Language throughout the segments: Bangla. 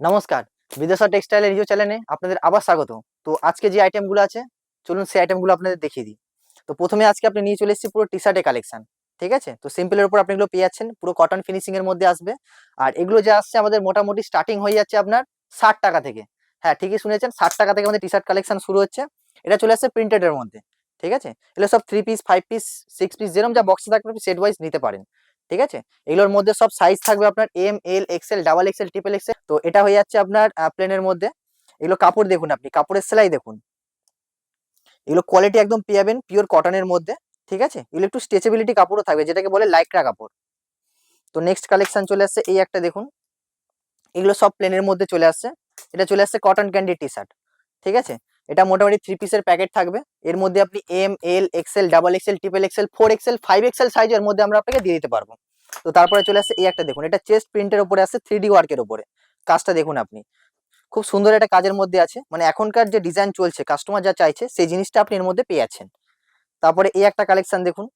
নমস্কার। বিদেশা টেক্সটাইলের রিভিউ চ্যানেলে আপনাদের আবার স্বাগত। তো আজকে যে আইটেমগুলো আছে, চলুন সেই আইটেমগুলো আপনাদের দেখিয়ে দিই। তো প্রথমে আজকে আপনি নিয়ে চলে এসেছি পুরো টি শার্টের কালেকশন ঠিক আছে? তো সিম্পলের উপর আপনি এগুলো পেয়ে যাচ্ছেন, পুরো কটন ফিনিশিং এর মধ্যে আসবে। আর এগুলো যে আসছে আমাদের মোটামুটি স্টার্টিং হয়ে যাচ্ছে আপনার ষাট টাকা থেকে। হ্যাঁ ঠিকই শুনেছেন, ষাট টাকা থেকে আমাদের টি শার্ট কালেকশন শুরু হচ্ছে। এটা চলে আসছে প্রিন্টেড এর মধ্যে, ঠিক আছে? এগুলো সব three piece five piece six piece যেরকম যা বক্সে থাকবে সেট ওয়াইজ নিতে পারেন। ঠিক আছে? এগুলোর মধ্যে সব সাইজ থাকবে আপনার M L XL double XL triple XL তো এটা হয়ে যাচ্ছে আপনার প্লেনের মধ্যে। এগুলো কাপড় দেখুন আপনি, কাপড়ের সেলাই দেখুন। এগুলো কোয়ালিটি একদম পেয়ে যাবেন পিওর কটনের মধ্যে, ঠিক আছে? এগুলো একটু স্ট্রেচেবিলিটি কাপড়ও থাকবে, যেটাকে বলে লাইকরা কাপড়। তো নেক্সট কালেকশন চলে আসছে, এই একটা দেখুন। এগুলো সব প্লেনের মধ্যে চলে আসছে। এটা চলে আসছে কটন ক্যান্ডি টি শার্ট ঠিক আছে? এটা মোটামুটি থ্রি পিসের প্যাকেট থাকবে। এর মধ্যে আপনি M L XL double XL triple XL four XL five XL সাইজের মধ্যে আমরা আপনাকে দিয়ে দিতে পারব। তো তারপরে চলে আসছে এই একটা দেখুন, এটা চেস্ট প্রিন্টের উপরে আসছে থ্রি ডি ওয়ার্কের উপরে। কাজটা দেখুন আপনি। খুব সুন্দর একটা কাজের মধ্যে আছে। মানে এখনকার যে ডিজাইন চলছে কাস্টমার যা চাইছে, সেই জিনিসটা আপনি এর মধ্যে পেয়ে যাচ্ছেন। তারপরে এই একটা কালেকশন দেখুন।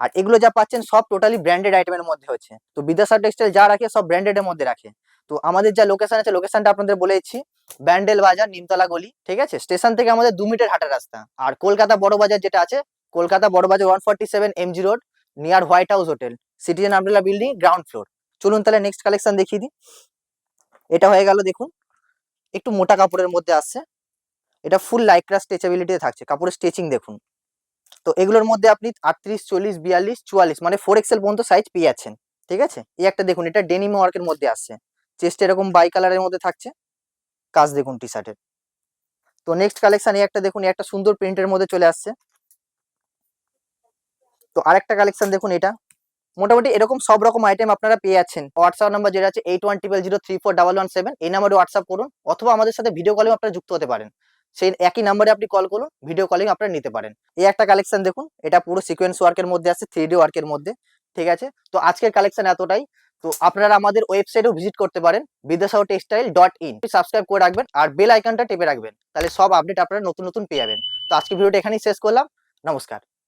আর এগুলো যা পাচ্ছেন, সব টোটালি ব্র্যান্ডেড আইটেমের মধ্যে হচ্ছে। তো বিদ্যাসা টেক্সটাইল যা রাখে, সব ব্র্যান্ডেড এর মধ্যে রাখে। তো আমাদের যা লোকেশন আছে লোকেশনটা আপনাদের বলে দিচ্ছি। ব্যান্ডেল বাজার, নিমতলা গলি, ঠিক আছে? স্টেশন থেকে আমাদের দু মিটার হাঁটার রাস্তা। আর কলকাতা বড় বাজার যেটা আছে, Kolkata Bara Bazar one forty seven MG road near White House hotel Citizen Umbrella building ground floor চলুন তাহলে নেক্সট কালেকশন দেখিয়ে দিই। এটা হয়ে গেল, দেখুন, একটু মোটা কাপড়ের মধ্যে আসছে। এটা ফুল লাইক্রা স্ট্রেচেবিলিটি থাকছে। কাপড়ের স্ট্রেচিং দেখুন। তো এগুলোর মধ্যে আপনি আটত্রিশ, চল্লিশ, বিয়াল্লিশ, চুয়াল্লিশ মানে ফোর এক্সেল পর্যন্ত সাইজ পেয়ে যাচ্ছেন। ঠিক আছে? এই একটা দেখুন, এটা ডেনিম ওয়ার্কের মধ্যে আসছে। চেস্ট এরকম বাই কালারের মধ্যে থাকছে। কাজ দেখুন টি শার্টের তো নেক্সট কালেকশন এই একটা দেখুন একটা সুন্দর প্রিন্টের মধ্যে চলে আসছে। তো আরেকটা কালেকশন দেখুন এটা। মোটামুটি এরকম সব রকম আইটেম আপনারা পেয়ে যাচ্ছেন। হোয়াটসঅ্যাপ নাম্বার যেটা আছে eight one triple zero three four double one seven এই নাম্বারে হোয়াটসঅ্যাপ করুন, অথবা আমাদের সাথে ভিডিও কলিং আপনারা যুক্ত হতে পারেন। সেই একই নাম্বারে আপনি কল করুন ভিডিও কলিং আপনারা নিতে পারেন। এই একটা কালেকশন দেখুন, এটা পুরো সিকোয়েন্স ওয়ার্কের মধ্যে আছে থ্রি ডি ওয়ার্কের মধ্যে, ঠিক আছে? তো আজকের কালেকশন এতটাই। তো আপনারা আমাদের ওয়েবসাইটেও ভিজিট করতে পারেন Vidyasagar textile dot in subscribe করে রাখবেন আর বেল আইকনটা টেপে রাখবেন, তাহলে সব আপডেট আপনারা নতুন নতুন পেয়ে যাবেন। তো আজকে ভিডিওটা এখানেই শেষ করলাম, নমস্কার।